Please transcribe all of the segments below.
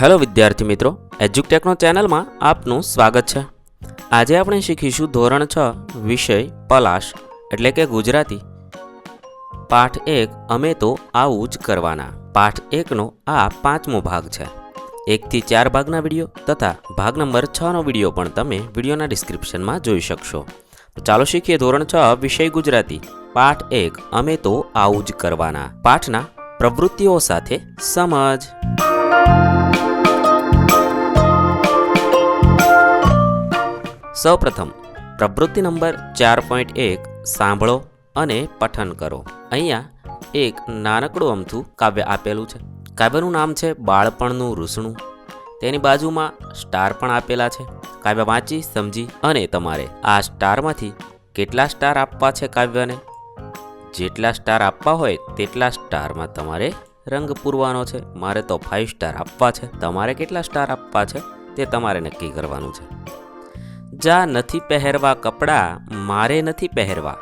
Hello વિદ્યાર્થી મિત્રો, એજ્યુકટેકનો ચેનલમાં આપનું સ્વાગત છે. આજે આપણે શીખીશું ધોરણ છ, વિષય, પલાશ, એટલે કે ગુજરાતી. પાઠ એક, અમે તો આવું જ કરવાના. પાઠ એકનો આ પાંચમો ભાગ છે. એકથી ચાર ભાગના વીડિયો તથા ભાગ નંબર છનો વીડિયો પણ તમે વિડીયોના ડિસ્ક્રિપ્શનમાં જોઈ શકશો. તો ચાલો શીખીએ ધોરણ છ, વિષય ગુજરાતી. પાઠ એક, અમે તો આવું જ કરવાના. પાઠના પ્રવૃત્તિઓ સાથે સમજ. સૌપ્રથમ પ્રવૃત્તિ નંબર ચાર પોઈન્ટ એક સાંભળો અને પઠન કરો. અહીંયા એક નાનકડું અમથું કાવ્ય આપેલું છે. કાવ્યનું નામ છે બાળપણનું રૂસણું. તેની બાજુમાં સ્ટાર પણ આપેલા છે. કાવ્ય વાંચી, સમજી અને તમારે આ સ્ટારમાંથી કેટલા સ્ટાર આપવા છે કાવ્યને? જેટલા સ્ટાર આપવા હોય તેટલા સ્ટારમાં તમારે રંગ પૂરવાનો છે. મારે તો ફાઇવ સ્ટાર આપવા છે. તમારે કેટલા સ્ટાર આપવા છે તે તમારે નક્કી કરવાનું છે. જા નથી પહેરવા કપડાં, મારે નથી પહેરવા.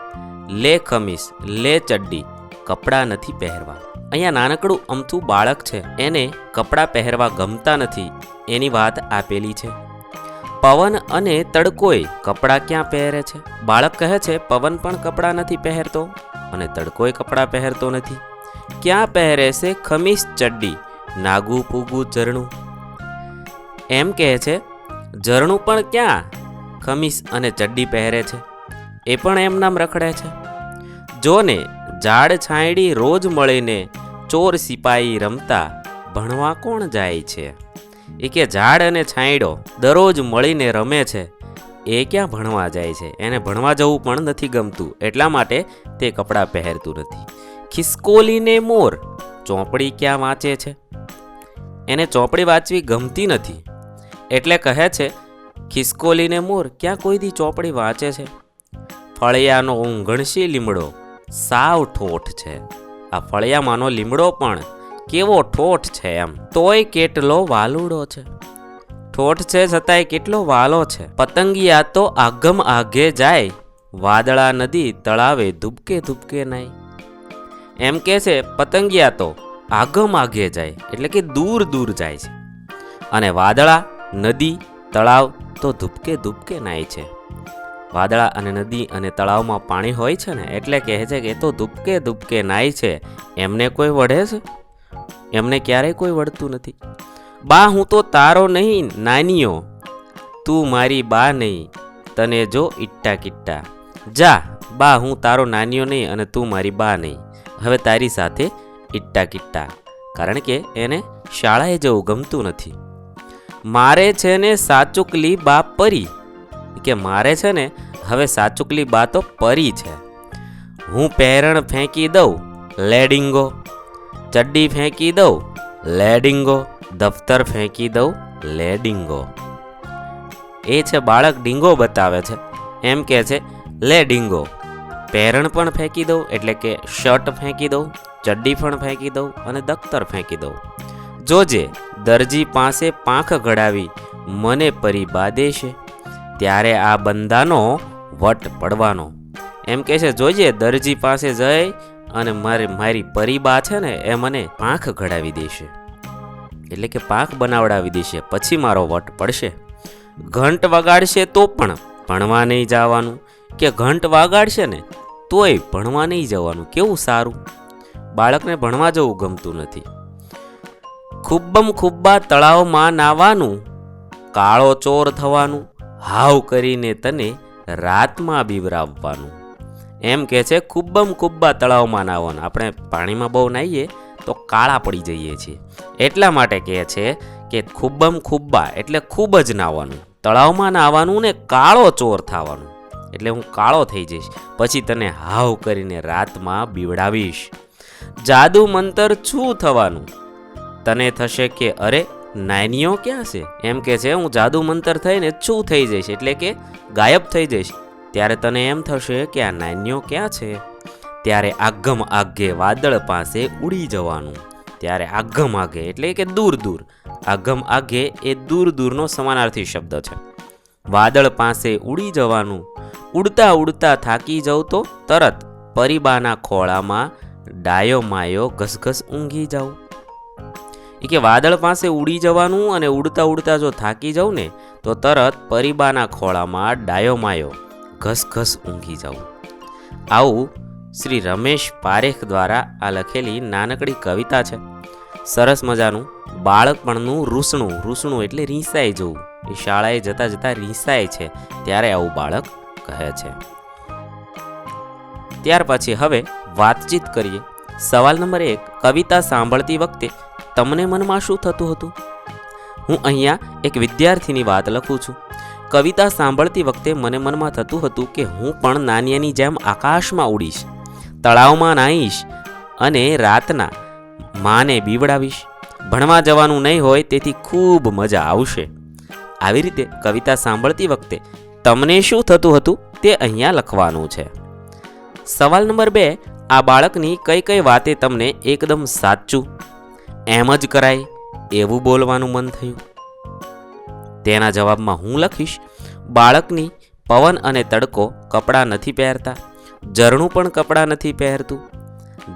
લે ખમીસ, લે ચડ્ડી, કપડાં નથી પહેરવા. અહીંયા નાનકડું અમથું બાળક છે, એને કપડાં પહેરવા ગમતા નથી, એની વાત આપેલી છે. પવન અને તડકોય કપડાં ક્યાં પહેરે છે? બાળક કહે છે, પવન પણ કપડાં નથી પહેરતો. અને તડકોય કપડાં પહેરતો નથી. ક્યાં પહેરે છે ખમીસ, ચડ્ડી? નાગુ, પૂગું, ઝરણું. એમ કહે છે, ઝરણું પણ ક્યાં? ખમીસ અને ચડ્ડી પહેરે છે. એ પણ એમ નામ રખડે છે. જોને ઝાડ છાંયડી રોજ મળીને ચોર સિપાઈ રમતા ભણવા કોણ જાય છે? એ કે ઝાડ અને છાંયડો દરરોજ મળીને રમે છે. એ ક્યાં ભણવા જાય છે? એને ભણવા જવું પણ નથી ગમતું. એટલા માટે તે કપડાં પહેરતું નથી. ખિસકોલીને મોર ચોપડી ક્યાં વાંચે છે? એને ચોપડી વાંચવી ગમતી નથી. એટલે કહે છે ખિસકોલીને મોર ક્યાં કોઈ દી ચોપડી વાંચે છે? ફળિયાનો ઊંઘણશી લીમડો? સાવ ઠોઠ છે. આ ફળિયામાંનો લીમડો પણ કેવો ઠોઠ છે એમ. તોય કેટલો વાલુડો છે. ઠોઠ છે છતાંય કેટલો વાલો છે. પતંગિયા તો આગમ આગે જાય. વાદળા નદી તળાવે ધૂબકે ધૂબકે નાય એમ કે છે, પતંગિયા તો આગમ આગે જાય, એટલે કે દૂર દૂર જાય છે. અને વાદળા, નદી, તળાવ તો ધૂપકે ધૂપકે નાય છે. વાદળા અને નદી અને તળાવમાં પાણી હોય છે ને, એટલે કહે છે કે તો ધૂપકે ધૂપકે નાય છે. એમને કોઈ વઢે છે? એમને ક્યારેય કોઈ વળતું નથી. બા, હું તો તારો નહીં નાનીઓ તું મારી બા નહીં, તને જો ઇટ્ટા કિટ્ટા. જા, બા, હું તારો નાનીઓ નહીં અને તું મારી બા નહીં. હવે તારી સાથે ઇટ્ટા કિટ્ટા. કારણ કે એને શાળાએ જવું ગમતું નથી. મારે છે ને સાચુકલી બા પરી. કે મારે છે ને, હવે સાચુકલી બા તો પરી છે. હું પહેરણ ફેંકી દઉં, લેડિંગો. ચડ્ડી ફેંકી દઉં, લેડિંગો. દફતર ફેંકી દઉં, લેડિંગો. એ છે બાળક ડીંગો બતાવે છે. એમ કે છે, લે ડીંગો. પહેરણ પણ ફેંકી દઉં, એટલે કે શર્ટ ફેંકી દઉં, ચડ્ડી પણ ફેંકી દઉં અને દફતર ફેંકી દઉં. જોજે દરજી પાસે પાંખ ઘડાવી મને પરી બાદે છે. ત્યારે આ બંદાનો વટ પડવાનો. એમ કે છે, જોજે, દરજી પાસે જઈ અને મારી મારી પરીબા છે ને, એ મને પાંખ ઘડાવી દેશે. એટલે કે પાંખ બનાવડાવી દેશે, પછી મારો વટ પડશે. ઘંટ વગાડશે તો પણ ભણવા નહીં જવાનું. કે ઘંટ વગાડશે ને, તોય ભણવા નહીં જવાનું. કેવું સારું? બાળકને ભણવા જવું ગમતું નથી. ખુબ્બમ ખુબ્બા તળાવમાં નાવાનું, કાળો ચોર થવાનું, હાવ કરીને તને રાતમાં બીવરાવવાનું. એમ કહે છે ખુબ્બમ ખુબ્બા તળાવમાં નાવાનું. આપણે પાણીમાં બહુ નાહીએ તો કાળા પડી જઈએ છીએ. એટલા માટે કહે છે કે ખુબ્બમ ખુબ્બા એટલે ખૂબ જ નાવાનું. તળાવમાં નાવાનું ને કાળો ચોર થવાનું. એટલે હું કાળો થઈ જઈશ. પછી તને હાવ કરીને રાતમાં બીવડાવીશ. જાદુ મંતર શું થવાનું. તને થશે કે, અરે, નાનીઓ ક્યાં છે? એમ કે છે, હું જાદુ મંતર થઈને છું થઈ જઈશ, એટલે કે ગાયબ થઈ જઈશ. ત્યારે તને એમ થશે કે, આ નાનીઓ ક્યાં છે? ત્યારે આગમ આગે વાદળ પાસે ઉડી જવાનું. ત્યારે આગમ આગે એટલે કે દૂર દૂર. આગમ આગે એ દૂર દૂરનો સમાનાર્થી શબ્દ છે. વાદળ પાસે ઉડી જવાનું. ઉડતા ઉડતા થાકી જાઉં તો તરત પરિબાના ખોળામાં ડાયો માયો ઘસઘસ ઊંઘી જાઉં. એ કે વાદળ પાસે ઉડી જવાનું અને ઉડતા ઉડતા જો થાકી જાઉં ને, તો તરત પરિબાના ખોળામાં ડાયો માયો, ઘસઘસ ઊંઘી જાઉં. આવું શ્રી રમેશ પારેખ દ્વારા આ લખેલી નાનકડી કવિતા છે. સરસ મજાનું બાળકપણનું રૂસણું રૂસણું એટલે રીસાઈ જવું. એ શાળાએ જતા જતા રીસાય છે, ત્યારે આવું બાળક કહે છે. ત્યાર પછી હવે વાતચીત કરીએ. સવાલ નંબર એક, કવિતા સાંભળતી વખતે તમને મનમાં શું થતું હતું? હું અહીંયા એક વિદ્યાર્થીની વાત લખું છું. કવિતા સાંભળતી વખતે મને મનમાં થતું હતું કે હું પણ નાનિયાની જેમ આકાશમાં ઉડીશ, તળાવમાં નાહીશ અને રાતના માને બીવડાવીશ. ભણવા જવાનું નહીં હોય તેથી ખૂબ મજા આવશે. આવી રીતે કવિતા સાંભળતી વખતે તમને શું થતું હતું તે અહીંયા લખવાનું છે. સવાલ નંબર બે, આ બાળકની કઈ કઈ વાતે તમને એકદમ સાચું એમ જ કરાય એવું બોલવાનું મન થયું. તેના જવાબમાં હું લખીશ, બાળકની પવન અને તડકો કપડાં નથી પહેરતા, ઝરણું પણ કપડાં નથી પહેરતું,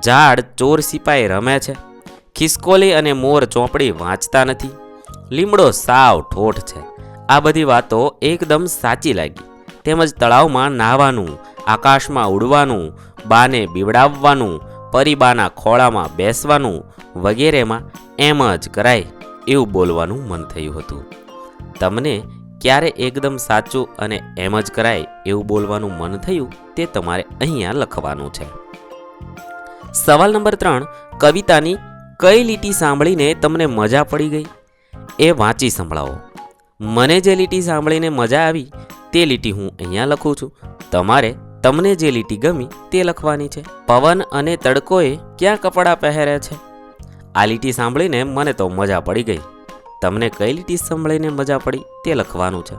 ઝાડ ચોર સિપાઈ રમે છે, ખિસકોલી અને મોર ચોપડી વાંચતા નથી, લીમડો સાવ ઠોઠ છે. આ બધી વાતો એકદમ સાચી લાગી. તેમજ તળાવમાં નાહવાનું, આકાશમાં ઉડવાનું, બાને બીવડાવવાનું પરિબાના ખોળામાં બેસવાનું વગેરેમાં એમ જ કરાય એવું બોલવાનું મન થયું હતું. તમને ક્યારે એકદમ સાચું અને એમ જ કરાય એવું બોલવાનું મન થયું તે તમારે અહીંયા લખવાનું છે. સવાલ નંબર ત્રણ, કવિતાની કઈ લીટી સાંભળીને તમને મજા પડી ગઈ? એ વાંચી સંભળાવો. મને જે લીટી સાંભળીને મજા આવી તે લીટી હું અહીંયા લખું છું. તમારે તમને જે લીટી ગમી તે લખવાની છે. પવન અને તડકોએ ક્યાં કપડાં પહેરે છે? આ લીટી સાંભળીને મને તો મજા પડી ગઈ. તમને કઈ લીટી સાંભળીને મજા પડી તે લખવાનું છે.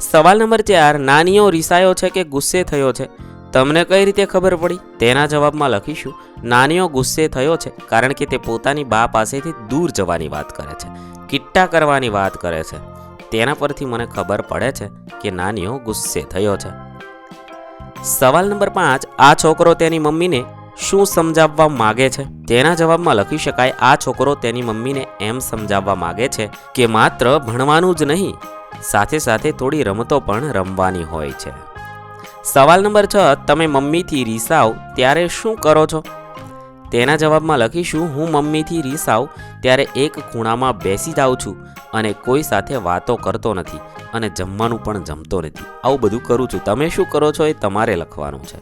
સવાલ નંબર ચાર, નાનીઓ રિસાયો છે કે ગુસ્સે થયો છે? તમને કઈ રીતે ખબર પડી? તેના જવાબમાં લખીશું, નાનીઓ ગુસ્સે થયો છે કારણ કે તે પોતાની બા પાસેથી દૂર જવાની વાત કરે છે. કિટ્ટા કરવાની વાત કરે છે. તેના પરથી મને ખબર પડે છે કે નાનીઓ ગુસ્સે થયો છે. સવાલ નંબર પાંચ, આ છોકરો તેની મમ્મીને શું સમજાવવા માગે છે? તેના જવાબમાં લખી શકાય, આ છોકરો તેની મમ્મીને એમ સમજાવવા માગે છે કે માત્ર ભણવાનું જ નહીં, સાથે સાથે થોડી રમતો પણ રમવાની હોય છે. સવાલ નંબર છ, તમે મમ્મીથી રીસાવ, ત્યારે શું કરો છો? તેના જવાબમાં લખીશું, હું મમ્મીથી રીસાવ, ત્યારે એક ખૂણામાં બેસી જાઉં છું અને કોઈ સાથે વાતો કરતો નથી અને જમવાનું પણ જમતો નથી. આવું બધું કરું છું. તમે શું કરો છો એ તમારે લખવાનું છે.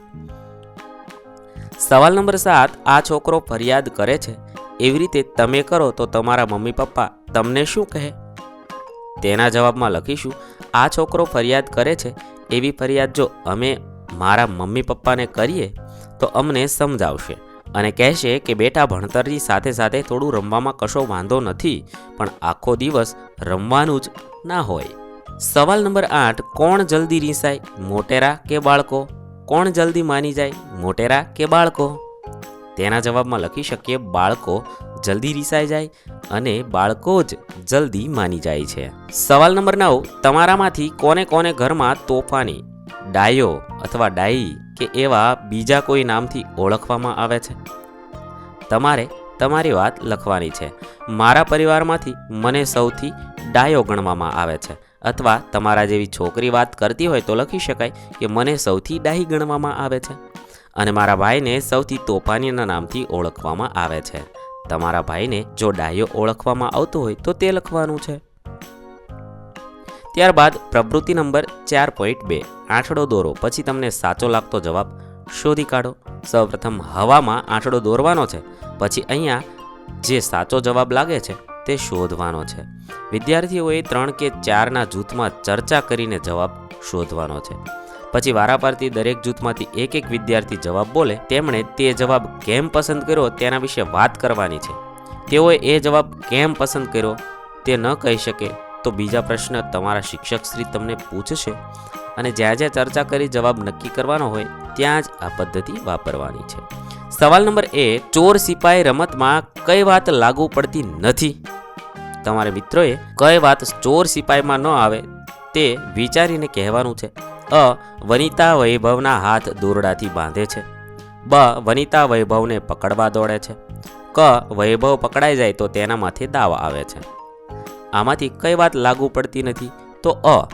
સવાલ નંબર સાત, આ છોકરો ફરિયાદ કરે છે? એવી રીતે તમે કરો તો તમારા મમ્મી પપ્પા તમને શું કહે? તેના જવાબમાં લખીશું, આ છોકરો ફરિયાદ કરે છે. એવી ફરિયાદ જો અમે મારા મમ્મી પપ્પાને કરીએ તો અમને સમજાવશે. અને કહેશે કે બેટા ભણતરની સાથે સાથે થોડું રમવામાં કશો વાંધો નથી, પણ આખો દિવસ રમવાનું જ ના હોય. સવાલ નંબર આઠ, કોણ જલ્દી રીસાય, મોટેરા કે બાળકો? કોણ જલ્દી માની જાય, મોટેરા કે બાળકો? તેના જવાબમાં લખી શકીએ, બાળકો જલ્દી રીસાઈ જાય અને બાળકો જ જલ્દી માની જાય છે. સવાલ નંબર નવ, તમારામાંથી કોને કોને ઘરમાં તોફાની? ડાયો અથવા ડાઈ? કે એવા બીજા કોઈ નામથી ઓળખવામાં આવે છે? તમારે તમારી વાત લખવાની છે. મારા પરિવારમાંથી મને સૌથી ડાયો ગણવામાં આવે છે. અથવા તમારા જેવી છોકરી વાત કરતી હોય તો લખી શકાય કે મને સૌથી ડાહી ગણવામાં આવે છે. અને મારા ભાઈને સૌથી તોફાનીના નામથી ઓળખવામાં આવે છે. તમારા ભાઈને જો ડાયો ઓળખવામાં આવતો હોય તો તે લખવાનું છે. ત્યારબાદ પ્રવૃત્તિ નંબર ચાર પોઈન્ટ બે. આંઠડો દોરો. પછી તમને સાચો લાગતો જવાબ શોધી કાઢો. સૌપ્રથમ હવામાં આંઠડો દોરવાનો છે. પછી અહીંયા જે સાચો જવાબ લાગે છે તે શોધવાનો છે. વિદ્યાર્થીઓએ ત્રણ કે ચારના જૂથમાં ચર્ચા કરીને જવાબ શોધવાનો છે. પછી વારાફરતી દરેક જૂથમાંથી એક એક વિદ્યાર્થી જવાબ બોલે. તેમણે તે જવાબ કેમ પસંદ કર્યો તેના વિશે વાત કરવાની છે. તેઓએ એ જવાબ કેમ પસંદ કર્યો તે ન કહી શકે. તો બીજા પ્રશ્ન તમારા શિક્ષક શ્રી તમને પૂછશે અને જ્યાં જ્યાં ચર્ચા કરી જવાબ નક્કી કરવાનો હોય, ત્યાં જ આ પદ્ધતિ વાપરવાની છે. સવાલ નંબર એક ચોર સિપાઈ રમતમાં કઈ વાત લાગુ પડતી નથી? તમારે મિત્રોએ કઈ વાત ચોર સિપાઈમાં ન આવે તે વિચારીને કહેવાનું છે. અ, વનિતા વૈભવના હાથ દોરડાથી બાંધે છે. બ, વનિતા વૈભવને પકડવા દોડે છે. ક, વૈભવ પકડાઈ જાય તો તેના માથે દાવ આવે છે. આમાંથી કઈ વાત લાગુ પડતી નથી? તો અ,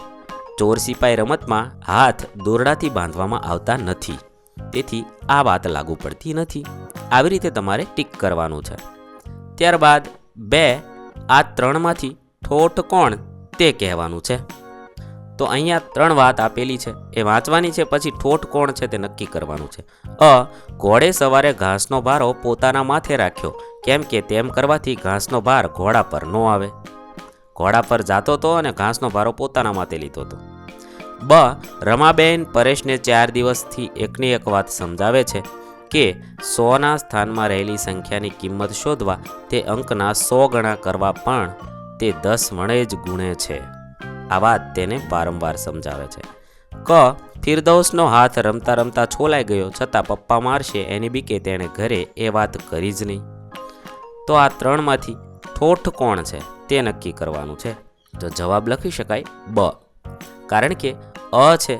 ચોર સિપાઈ રમતમાં હાથ દોરડાથી બાંધવામાં આવતા નથી. તેથી આ વાત લાગુ પડતી નથી. આવી રીતે તમારે ટીક કરવાનું છે. ત્યારબાદ બે, આ ત્રણમાંથી ઠોઠ કોણ તે કહેવાનું છે. તો અહીંયા ત્રણ વાત આપેલી છે. એ વાંચવાની છે, પછી ઠોઠ કોણ છે તે નક્કી કરવાનું છે. અ, ઘોડે સવારે ઘાસનો ભારો પોતાના માથે રાખ્યો. કેમ કે તેમ કરવાથી ઘાસનો ભાર ઘોડા પર ન આવે. ઘોડા પર જાતો હતો અને ઘાસનો ભારો પોતાના માથે લીધો હતો. બ. રમાબેન પરેશને ચાર દિવસથી એકની એક વાત સમજાવે છે કે સોના સ્થાનમાં રહેલી સંખ્યાની કિંમત શોધવા તે અંકના સો ગણા કરવા પણ તે દસ વણે જ ગુણે છે. આ વાત તેને વારંવાર સમજાવે છે. ક. ફિરદૌસનો હાથ રમતા રમતા છોલાઈ ગયો છતાં પપ્પા મારશે એની બીકે તેણે ઘરે એ વાત કરી જ નહીં. તો આ ત્રણમાંથી ઠોઠ કોણ છે? તે નક્કી કરવાનું છે. તો જવાબ લખી શકાય બ. કારણ કે અ છે,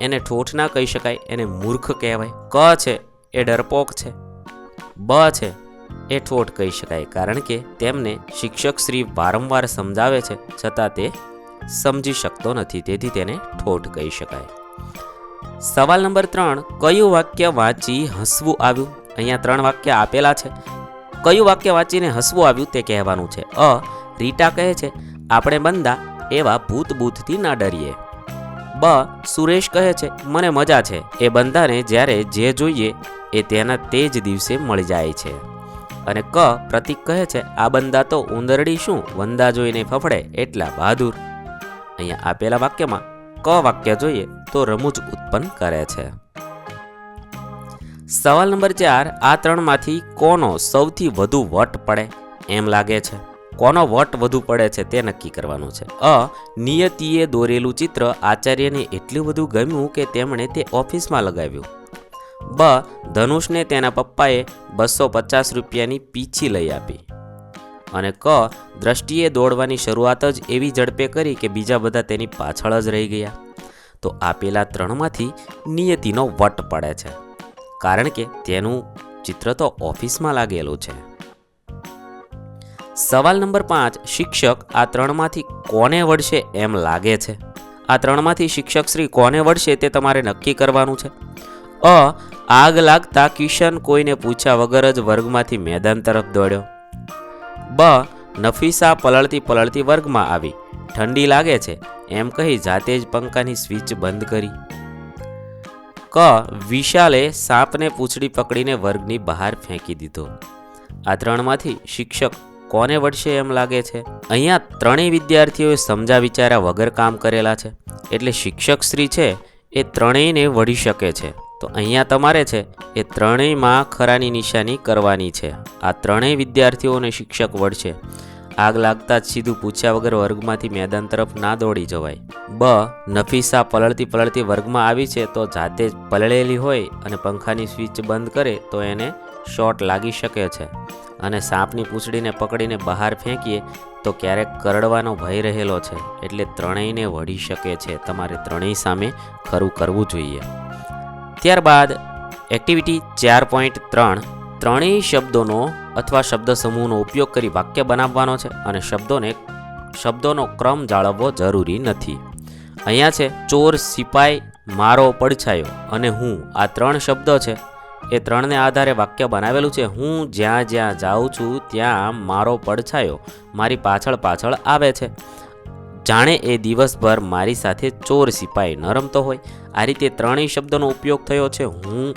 એને ઠોઠ ના કહી શકાય, એને મૂર્ખ કહેવાય. ક છે, એ ડરપોક છે. બ છે, એ ઠોઠ કહી શકાય. કારણ કે તેમને શિક્ષક શ્રી વારંવાર સમજાવે છે, છતાં તે સમજી શકતો નથી, તેથી તેને ઠોઠ કહી શકાય. સવાલ નંબર ત્રણ, કયું વાક્ય વાંચી હસવું આવ્યું? અહીંયા ત્રણ વાક્ય આપેલા છે. કયું વાક્ય વાંચીને હસવું આવ્યું તે કહેવાનું છે? અ રીટા કહે છે, આપણે બંદા એવા ભૂત બૂથથી ના ડરીએ. બ. સુરેશ કહે છે, મને મજા છે. એ બંદાને જ્યારે જે જોઈએ એ તેના તે જ દિવસે મળી જાય છે. અને ક. પ્રતિક કહે છે, આ બંદા તો ઉંદરડી શું? વંદા જોઈને ફફડે એટલા બહાદુર. અહીંયા આપેલા વાક્યમાં ક વાક્ય જોઈએ તો રમૂજ ઉત્પન્ન કરે છે. સવાલ નંબર ચાર, આ ત્રણમાંથી કોનો સૌથી વધુ વટ પડે? એમ લાગે છે. કોનો વટ વધુ પડે છે તે નક્કી કરવાનું છે. અ. નિયતિએ દોરેલું ચિત્ર આચાર્યને એટલું બધું ગમ્યું કે તેમણે તે ઓફિસમાં લગાવ્યું. બ. ધનુષને તેના પપ્પાએ બસો પચાસ રૂપિયાની પીછી લઈ આપી. અને ક. દ્રષ્ટિએ દોડવાની શરૂઆત જ એવી ઝડપે કરી કે બીજા બધા તેની પાછળ જ રહી ગયા. તો આપેલા ત્રણમાંથી નિયતિનો વટ પડે છે. કારણ કે તેનું ચિત્ર તો ઓફિસમાં લાગેલું છે. સવાલ નંબર પાંચ, શિક્ષક આ ત્રણમાંથી કોને વળશે એમ લાગે છે? આ ત્રણમાંથી શિક્ષક શ્રી કોને વળશે તે તમારે નક્કી કરવાનું છે? અ, આગ લાગતા કિશન કોઈને પૂછ્યા વગર જ વર્ગમાંથી મેદાન તરફ દોડ્યો. બ, નફીસા પલળતી પલળતી વર્ગમાં આવી. ઠંડી લાગે છે, એમ કહી જાતે જ પંખાની સ્વિચ બંધ કરી. ક, વિશાલે સાપને પૂંછડી પકડીને વર્ગની બહાર ફેંકી દીધો. આ ત્રણમાંથી શિક્ષક કોને વળશે એમ લાગે છે? અહીંયા ત્રણેય વિદ્યાર્થીઓએ સમજા વિચાર્યા વગર કામ કરેલા છે. એટલે શિક્ષક શ્રી છે, એ ત્રણેયને વળી શકે છે. તો અહીંયા તમારે છે, એ ત્રણેયમાં ખરાની નિશાની કરવાની છે. આ ત્રણેય વિદ્યાર્થીઓને શિક્ષક વળશે. આગ લાગતા જ સીધું પૂછ્યા વગર વર્ગમાંથી મેદાન તરફ ના દોડી જવાય. બ, નફીસા પલળતી પલળતી વર્ગમાં આવી છે, તો જાતે જ પલળેલી હોય અને પંખાની સ્વિચ બંધ કરે, તો એને શોર્ટ લાગી શકે છે અને સાપની પૂંછડીને પકડીને બહાર ફેંકીએ તો ક્યારેક કરડવાનો ભય રહેલો છે એટલે ત્રણેયને વળી શકે છે. તમારે ત્રણેય સામે ખરું કરવું જોઈએ. ત્યારબાદ એક્ટિવિટી ચાર પોઈન્ટ ત્રણ ત્રણેય શબ્દોનો અથવા શબ્દ સમૂહનો ઉપયોગ કરી વાક્ય બનાવવાનો છે અને શબ્દોને શબ્દોનો ક્રમ જાળવવો જરૂરી નથી. અહીંયા છે ચોર, સિપાઈ, મારો, પડછાયો અને હું આ ત્રણ શબ્દો છે એ ત્રણને આધારે વાક્ય બનાવેલું છે. હું જ્યાં જ્યાં જાઉં છું, ત્યાં મારો પડછાયો મારી પાછળ પાછળ આવે છે. જાણે એ દિવસભર મારી સાથે ચોર સિપાઈ ન રમતો હોય. આ રીતે ત્રણેય શબ્દનો ઉપયોગ થયો છે. હું,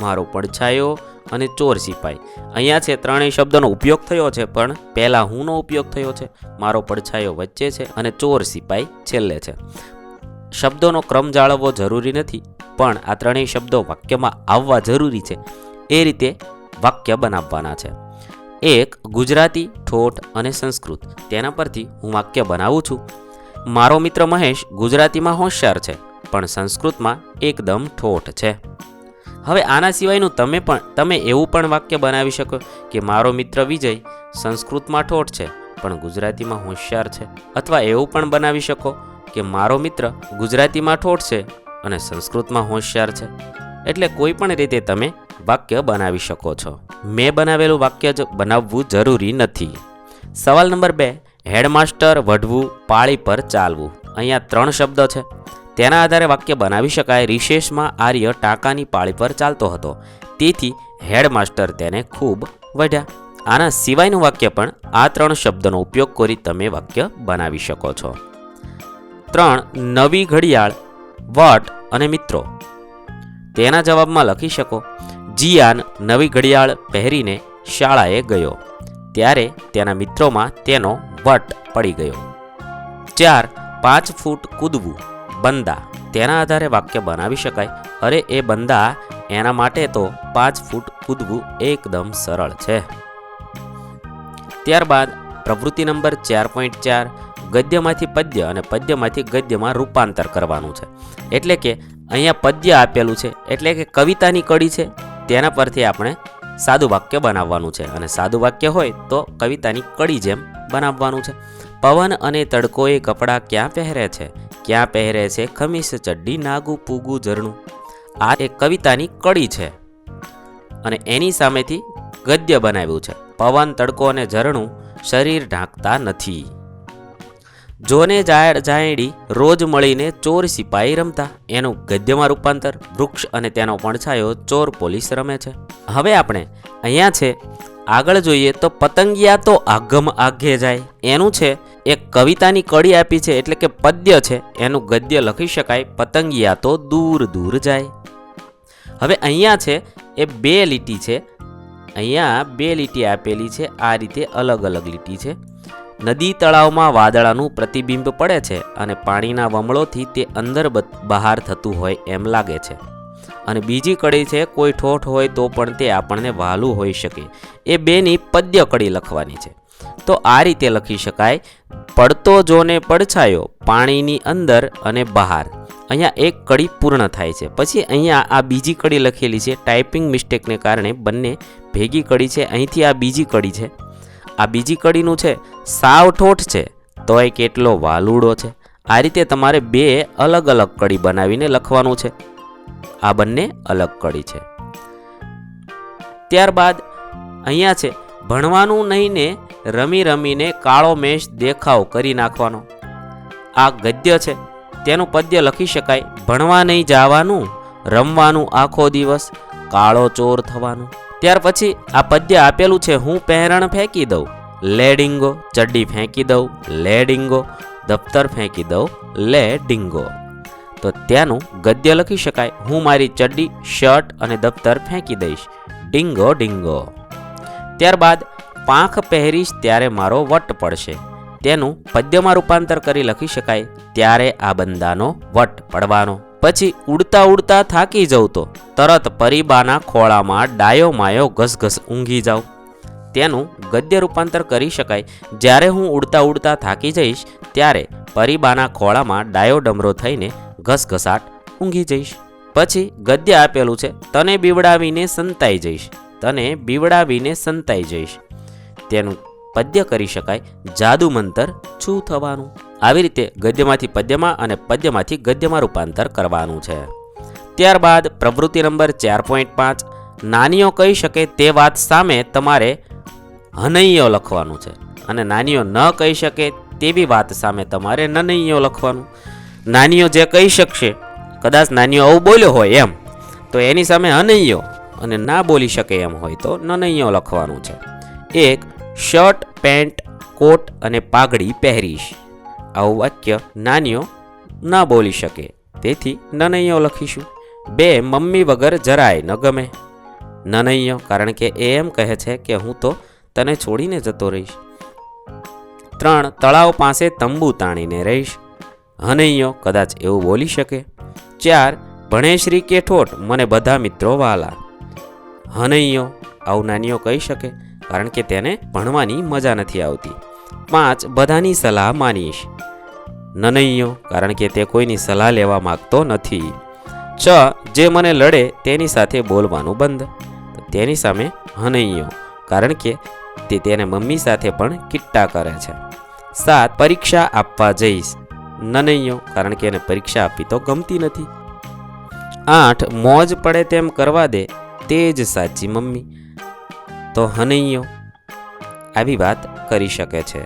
મારો પડછાયો અને ચોર સિપાઈ. અહીંયા છે ત્રણેય શબ્દનો ઉપયોગ થયો છે, પણ પહેલાં હુંનો ઉપયોગ થયો છે. મારો પડછાયો વચ્ચે છે અને ચોર સિપાઈ છેલ્લે છે. શબ્દોનો ક્રમ જાળવવો જરૂરી નથી, પણ આ ત્રણેય શબ્દો વાક્યમાં આવવા જરૂરી છે. એ રીતે વાક્ય બનાવવાના છે. એક, ગુજરાતી, ઠોઠ અને સંસ્કૃત. તેના પરથી હું વાક્ય બનાવું છું. મારો મિત્ર મહેશ ગુજરાતીમાં હોશિયાર છે, પણ સંસ્કૃતમાં એકદમ ઠોઠ છે. હવે આના સિવાયનું તમે પણ, તમે એવું પણ વાક્ય બનાવી શકો કે મારો મિત્ર વિજય સંસ્કૃતમાં ઠોઠ છે, પણ ગુજરાતીમાં હોશિયાર છે. અથવા એવું પણ બનાવી શકો કે મારો મિત્ર ગુજરાતીમાં ઠોઠ છે અને સંસ્કૃતમાં હોશિયાર છે. એટલે કોઈ પણ રીતે તમે વાક્ય બનાવી શકો છો. મેં બનાવેલું વાક્ય બનાવવું જરૂરી નથી. સવાલ નંબર બે, હેડમાસ્ટર વઢવું, પાળી પર ચાલવું. અહીંયા ત્રણ શબ્દો છે. તેના આધારે વાક્ય બનાવી શકાય. રિશેષમાં આર્ય ટાંકાની પાળી પર ચાલતો હતો. તેથી હેડમાસ્ટર તેને ખૂબ વઢ્યા. આના સિવાયનું વાક્ય પણ આ ત્રણ શબ્દનો ઉપયોગ કરી તમે વાક્ય બનાવી શકો છો. ત્રણ નવી ઘડિયાળ, વટ અને મિત્રો. તેના જવાબમાં લખી શકો, જીયાન નવી ઘડિયાળ પહેરીને શાળાએ ગયો. ત્યારે તેના મિત્રોમાં તેનો વટ પડી ગયો. ચાર પાંચ ફૂટ કૂદવું, બંદા. તેના આધારે વાક્ય બનાવી શકાય. અરે, એ બંદા એના માટે તો પાંચ ફૂટ કૂદવું એકદમ સરળ છે. ત્યારબાદ પ્રવૃત્તિ નંબર ચાર પોઈન્ટ ચાર ગદ્યમાંથી પદ્ય અને પદ્યમાંથી ગદ્યમાં રૂપાંતર કરવાનું છે. એટલે કે અહીંયા પદ્ય આપેલું છે, એટલે કે કવિતાની કડી છે, તેના પરથી આપણે સાદું વાક્ય બનાવવાનું છે. અને સાદું વાક્ય હોય તો કવિતાની કડી જેમ બનાવવાનું છે. પવન અને તડકોએ કપડાં ક્યાં પહેરે છે? ક્યાં પહેરે છે? ખમીસ ચડ્ડી નાગુ પૂગું ઝરણું. આ એક કવિતાની કડી છે. અને એની સામેથી ગદ્ય બનાવ્યું છે. પવન, તડકો અને ઝરણું શરીર ઢાંકતા નથી. જોને જાયડ રોજ મળીને ચોર સિપાઈ રમતા. એનું ગદ્યમાં રૂપાંતર, વૃક્ષ અને તેનો પડછાયો ચોર પોલીસ રમે છે. હવે આપણે અહીંયા છે, આગળ જોઈએ તો પતંગિયા તો આગમ આઘે જાય. એનું છે, એક કવિતાની કડી આપી છે એટલે કે પદ્ય છે. એનું ગદ્ય લખી શકાય, પતંગિયા તો દૂર દૂર જાય. હવે અહીંયા છે, એ બે લીટી છે. અહીંયા બે લીટી આપેલી છે, આ રીતે અલગ અલગ લીટી છે. નદી તળાવમાં વાદળાનું પ્રતિબિંબ પડે છે અને પાણીના વમળોથી તે અંદર બહાર થતું હોય એમ લાગે છે. અને બીજી કડી છે, કોઈ ઠોઠ હોય તો પણ તે આપણને વહાલું હોઈ શકે. એ બેની પદ્ય કડી લખવાની છે. તો આ રીતે લખી શકાય, પડતો જોને પડછાયો, પાણીની અંદર અને બહાર. અહીંયા એક કડી પૂર્ણ થાય છે. પછી અહીંયા આ બીજી કડી લખેલી છે, ટાઈપિંગ મિસ્ટેકને કારણે બંને ભેગી કડી છે. અહીંથી આ બીજી કડી છે. આ બીજી કડીનું છે, સાવ ઠોઠ છે, તોય કેટલો વાલુડો છે. આ રીતે તમારે બે અલગ અલગ કડી બનાવીને લખવાનું છે. આ બંને અલગ કડી છે. ત્યારબાદ અહીંયા છે, ભણવાનું નહીં ને રમી રમીને કાળો મેષ દેખાવ કરી નાખવાનો. આ ગદ્ય છે, તેનું પદ્ય લખી શકાય, ભણવા નહીં જવાનું, રમવાનું આખો દિવસ, કાળો ચોર થવાનું. ત્યાર પછી આ પદ્ય આપેલું છે, હું પહેરણ ફેંકી દઉં, લેડિંગો, ચડ્ડી ફેંકી દઉં, લેડિંગો, દફતર ફેંકી દઉં લે ડિંગો તો ત્યાંનું ગદ્ય લખી શકાય, હું મારી ચડ્ડી, શર્ટ અને દફતર ફેંકી દઈશ. ડિંગો ડિંગો. ત્યારબાદ પાંખ પહેરીશ ત્યારે મારો વટ પડશે. તેનું પદ્યમાં રૂપાંતર કરી લખી શકાય, ત્યારે આ બંદાનો વટ પડવાનો. પછી ઉડતા ઉડતા થાકી જવું તો તરત પરીબાના ખોળામાં ડાયો માયો ઘસઘસ ઊંઘી જાઉં. તેનું ગદ્ય રૂપાંતર કરી શકાય. જ્યારે હું ઉડતા ઉડતા થાકી જઈશ, ત્યારે પરીબાના ખોળામાં ડાયો ડમરો થઈને ઘસઘસાટ ઊંઘી જઈશ. પછી ગદ્ય આપેલું છે, તને બીવડાવીને સંતાઈ જઈશ, તને બીવડાવીને સંતાઈ જઈશ. તેનું પદ્ય કરી શકાય જાદુ મંતર છું થવાનું. આવી રીતે ગદ્યમાંથી પદ્યમાં અને પદ્યમાંથી ગદ્યમાં રૂપાંતર કરવાનું છે. ત્યારબાદ પ્રવૃત્તિ નંબર ચાર પોઈન્ટ પાંચ, નાનીઓ કહી શકે તે વાત સામે તમારે હનૈયો લખવાનું છે. અને નાનીઓ ન કહી શકે તેવી વાત સામે તમારે નનૈયો લખવાનું. નાનીઓ જે કહી શકશે, કદાચ નાનીઓ આવું બોલ્યો હોય એમ, તો એની સામે હનૈયો અને ના બોલી શકે એમ હોય તો નનૈયો લખવાનું છે. એક શર્ટ, પેન્ટ, કોટ અને પાઘડી પહેરીશ. આવું વાક્ય નાનીઓ ન બોલી શકે. તેથી નનૈયો લખીશું. બે મમ્મી વગર જરાય ન ગમે. નનૈયો, કારણ કે એ એમ કહે છે કે હું તો તને છોડીને જતો રહીશ. ત્રણ, તળાવ પાસે તંબુ તાણીને રહીશ. હનૈયો કદાચ એવું બોલી શકે. ચાર, ભણેશ્રી કે ઠોઠ મને બધા મિત્રો વાલા. હનૈયો આવું નાનીઓ કહી શકે, કારણ કે તેને ભણવાની મજા નથી આવતી. પાંચ, બધાની સલાહ માનીશ. નનૈયો કારણ કે તે કોઈની સલાહ લેવા માગતો નથી. છ, જે મને લડે તેની સાથે બોલવાનું બંધ. તેની સામે હનૈયો કારણ કે તે તેને મમ્મી સાથે પણ કિટ્ટા કરે છે. સાત, પરીક્ષા આપવા જઈશ. નનૈયો કારણ કે એને પરીક્ષા આપવી તો ગમતી નથી. આઠ, મોજ પડે તેમ કરવા દે, તે જ સાચી મમ્મી. તો હનૈયો આવી વાત કરી શકે છે.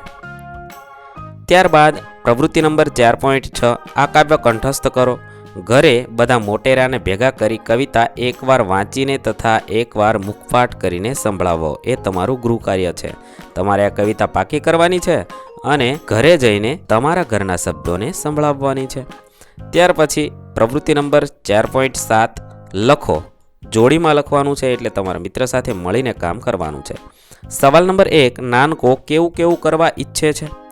ત્યારબાદ પ્રવૃત્તિ નંબર ચાર પોઈન્ટ છ, આ કાવ્ય કંઠસ્થ કરો. ઘરે બધા મોટેરાને ભેગા કરી કવિતા એકવાર વાંચીને તથા એકવાર મુખપાઠ કરીને સંભળાવો. એ તમારું ગૃહ કાર્ય છે. તમારે આ કવિતા પાકી કરવાની છે અને ઘરે જઈને તમારા ઘરના શબ્દોને સંભળાવવાની છે. ત્યાર પછી પ્રવૃત્તિ નંબર ચાર પોઈન્ટ સાત, લખો. જોડીમાં લખવાનું છે એટલે તમારા મિત્ર સાથે મળીને કામ કરવાનું છે. સવાલ નંબર એક, નાનકો કેવું કેવું કરવા ઈચ્છે છે?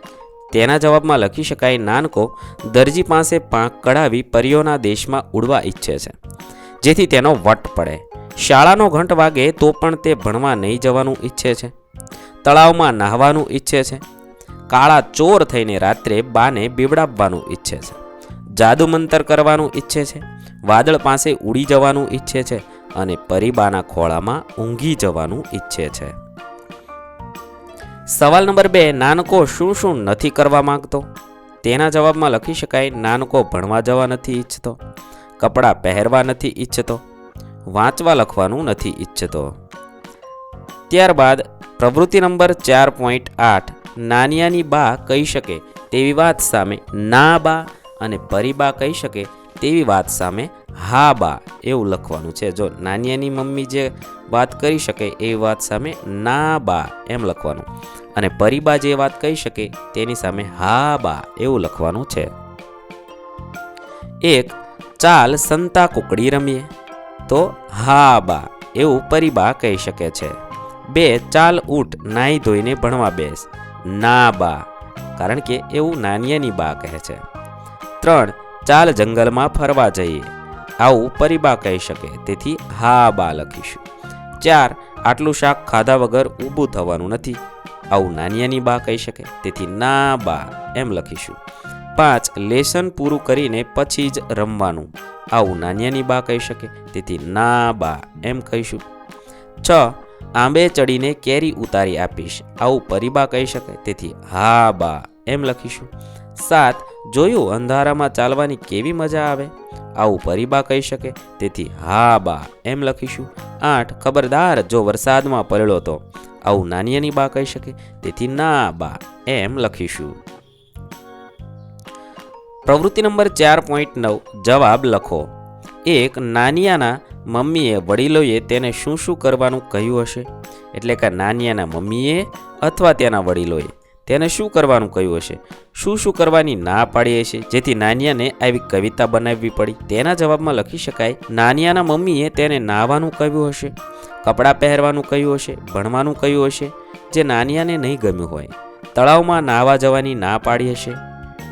તેના જવાબમાં લખી શકાય, નાનકો દરજી પાસે પાંખ કઢાવી પરીઓના દેશમાં ઉડવા ઈચ્છે છે, જેથી તેનો વટ પડે. શાળાનો ઘંટ વાગે તો પણ તે ભણવા નહીં જવાનું ઈચ્છે છે. તળાવમાં નાહવાનું ઈચ્છે છે. કાળા ચોર થઈને રાત્રે બાને બીવડાવવાનું ઈચ્છે છે. જાદુ મંતર કરવાનું ઈચ્છે છે. વાદળ પાસે ઉડી જવાનું ઈચ્છે છે અને પરીબાના ખોળામાં ઊંઘી જવાનું ઈચ્છે છે. સવાલ નંબર બે, નાનકો શું શું નથી કરવા માંગતો? તેના જવાબમાં લખી શકાય, નાનકો ભણવા જવા નથી ઈચ્છતો, કપડાં પહેરવા નથી ઈચ્છતો, વાંચવા લખવાનું નથી ઈચ્છતો. ત્યારબાદ પ્રવૃત્તિ નંબર ચાર પોઈન્ટ આઠ, નાનિયાની બા કહી શકે તેવી વાત સામે ના બા અને પરિબા કહી શકે તેવી વાત સામે હા બા એવું લખવાનું છે. જો નાનિયાની મમ્મી જે વાત કરી શકે એવી વાત સામે ના બા એમ લખવાનું. અને પરિબા જે વાત કહી શકે તેની સામે હા બા એવું લખવાનું છે. એક, ચાલ સંતા કુકડી રમીએ. તો હા બા એવું પરિબા કહી શકે છે. બે, ચાલ ઊઠ નાહી ધોઈને ભણવા બેસ. ના બા, કારણ કે એવું નાનિયાની બા કહે છે. ત્રણ, ચાલ જંગલમાં ફરવા જઈએ. આવું પરિબા કહી શકે, તેથી હા બા લખીશું. ચાર, આટલું શાક ખાધા વગર ઊભું થવાનું નથી. આવું નાનિયાની બા કહી શકે. તેથી ના બા એમ લખીશું. પાંચ, લેસન પૂરું કરીને પછી જ રમવાનું. આવું નાનિયાની બા કહી શકે. તેથી ના બા એમ કહીશું. છ, આંબે ચડીને કેરી ઉતારી આપીશ. આવું પરિબા કહી શકે. તેથી હા બા એમ લખીશું. સાત, જોયું અંધારામાં ચાલવાની કેવી મજા આવે? આવું પરિબા કહી શકે. તેથી હા બા એમ લખીશું. આઠ, ખબરદાર જો વરસાદમાં પડ્યો તો. આવું નાનિયાની બા કહી શકે. તેથી ના બા, એમ લખીશું. પ્રવૃત્તિ નંબર ચાર પોઈન્ટ નવ, જવાબ લખો. એક નાનિયાના મમ્મીએ વડીલોએ તેને શું શું કરવાનું કહ્યું હશે? એટલે કે નાનિયાના મમ્મીએ અથવા તેના વડીલોએ તેને શું કરવાનું કહ્યું હશે? શું શું કરવાની ના પાડી હશે? જેથી નાનિયાને આવી કવિતા બનાવવી પડી. તેના જવાબમાં લખી શકાય, નાનિયાના મમ્મીએ તેને નાહવાનું કહ્યું હશે. કપડાં પહેરવાનું કહ્યું હશે, ભણવાનું કહ્યું હશે, જે નાનિયાને નહીં ગમ્યું હોય. તળાવમાં નાહવા જવાની ના પાડી હશે,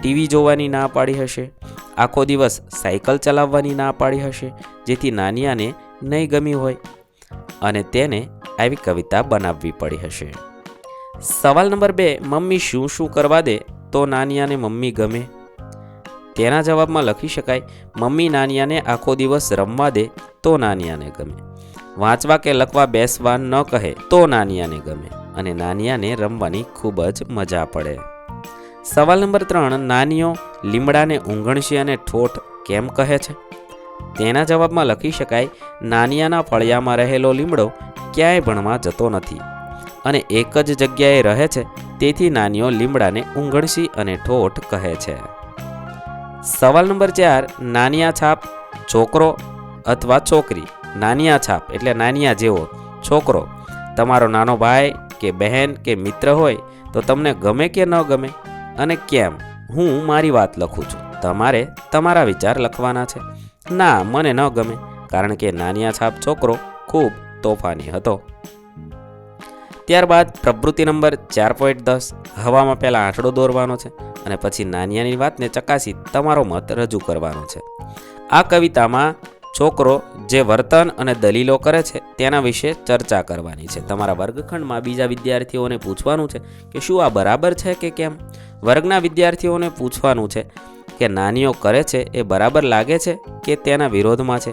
ટીવી જોવાની ના પાડી હશે, આખો દિવસ સાયકલ ચલાવવાની ના પાડી હશે, જેથી નાનિયાને નહીં ગમી હોય. અને તેને આવી કવિતા બનાવવી પડી હશે. સવાલ નંબર બે, મમ્મી શું શું કરવા દે તો નાનિયાને મમ્મી ગમે? તેના જવાબમાં લખી શકાય, મમ્મી નાનિયાને આખો દિવસ રમવા દે તો નાનિયાને ગમે. વાંચવા કે લખવા બેસવા ન કહે તો નાનિયાને ગમે અને નાનિયાને રમવાની ખૂબ જ મજા પડે. સવાલ નંબર ત્રણ, નાનીઓ લીમડાને ઊંઘણશી અને ઠોઠ કેમ કહે છે? તેના જવાબમાં લખી શકાય, નાનિયાના ફળિયામાં રહેલો લીમડો ક્યાંય ભણવા જતો નથી અને એક જ જગ્યાએ રહે છે, તેથી નાનીઓ લીમડાને ઊંઘણશી અને ઠોઠ કહે છે. સવાલ નંબર ચાર, નાનિયા છાપ, છોકરો અથવા છોકરી? નાનિયા છાપ, એટલે નાનિયા જેવો છોકરો. તમારો નાનો ભાઈ કે બહેન કે મિત્ર હોય તો તમને ગમે કે ન ગમે? અને કેમ? હું મારી વાત લખું છું. તમારે તમારા વિચાર લખવાના છે. ના, મને ન ગમે, કારણ કે નાનિયા છાપ છોકરો ખૂબ તોફાની હતો. ત્યારબાદ પ્રવૃત્તિ નંબર ચાર પોઈન્ટ દસ, હવામાં પહેલાં આંટડો દોરવાનો છે અને પછી નાનિયાની વાતને ચકાસી તમારો મત રજૂ કરવાનો છે. આ કવિતામાં છોકરો જે વર્તન અને દલીલો કરે છે, તેના વિશે ચર્ચા કરવાની છે. તમારા વર્ગખંડમાં બીજા વિદ્યાર્થીઓને પૂછવાનું છે કે શું આ બરાબર છે કે કેમ? વર્ગના વિદ્યાર્થીઓને પૂછવાનું છે કે નાનીઓ કરે છે એ બરાબર લાગે છે કે તેના વિરોધમાં છે?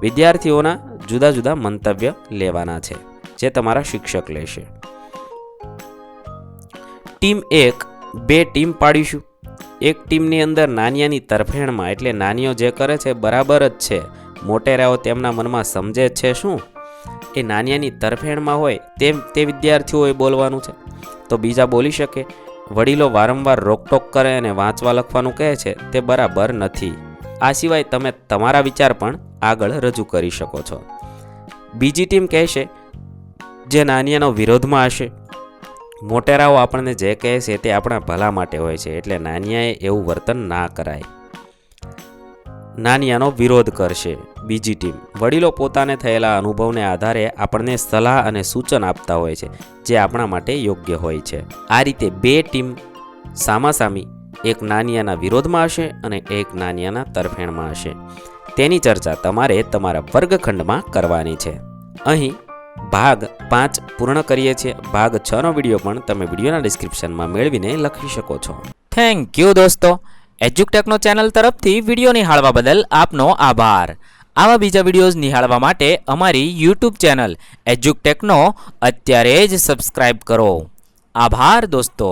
વિદ્યાર્થીઓના જુદા જુદા મંતવ્ય લેવાના છે, જે તમારા શિક્ષક લેશે. ટીમ એક, બે ટીમ પાડીશું. એક ટીમની અંદર નાનિયાની તરફેણમાં, એટલે નાનીઓ જે કરે છે બરાબર જ છે. મોટેરાઓ તેમના મનમાં સમજે છે શું? એ નાનિયાની તરફેણમાં હોય તેમ તે વિદ્યાર્થીઓએ બોલવાનું છે. તો બીજા બોલી શકે, વડીલો વારંવાર રોકટોક કરે અને વાંચવા લખવાનું કહે છે, તે બરાબર નથી. આ સિવાય તમે તમારા વિચાર પણ આગળ રજૂ કરી શકો છો. બીજી ટીમ કહેશે, જે નાનિયાનો વિરોધમાં હશે મોટેરાઓ આપણને જે કહે છે તે આપણા ભલા માટે હોય છે, એટલે નાનિયાએ એવું વર્તન ના કરાય. નાનિયાનો વિરોધ કરશે બીજી ટીમ. વડીલો પોતાને થયેલા અનુભવને આધારે આપણને સલાહ અને સૂચન આપતા હોય છે, જે આપણા માટે યોગ્ય હોય છે. આ રીતે બે ટીમ સામાસામી એક નાનિયાના વિરોધમાં હશે અને એક નાનિયાના તરફેણમાં હશે. તેની ચર્ચા તમારે તમારા વર્ગખંડમાં કરવાની છે. અહીં ભાગ પાંચ પૂર્ણ કરીએ છીએ. ભાગ છનો વીડિયો પણ તમે વિડીયોના ડિસ્ક્રિપ્શનમાં મેળવીને લખી શકો છો. થેન્ક યુ દોસ્તો. એજ્યુકટેકનો ચેનલ તરફથી વીડિયો નિહાળવા બદલ આપનો આભાર. આવા બીજા વિડીયોઝ નિહાળવા માટે અમારી યુટ્યુબ ચેનલ એજ્યુકટેકનો અત્યારે જ સબસ્ક્રાઇબ કરો. આભાર દોસ્તો.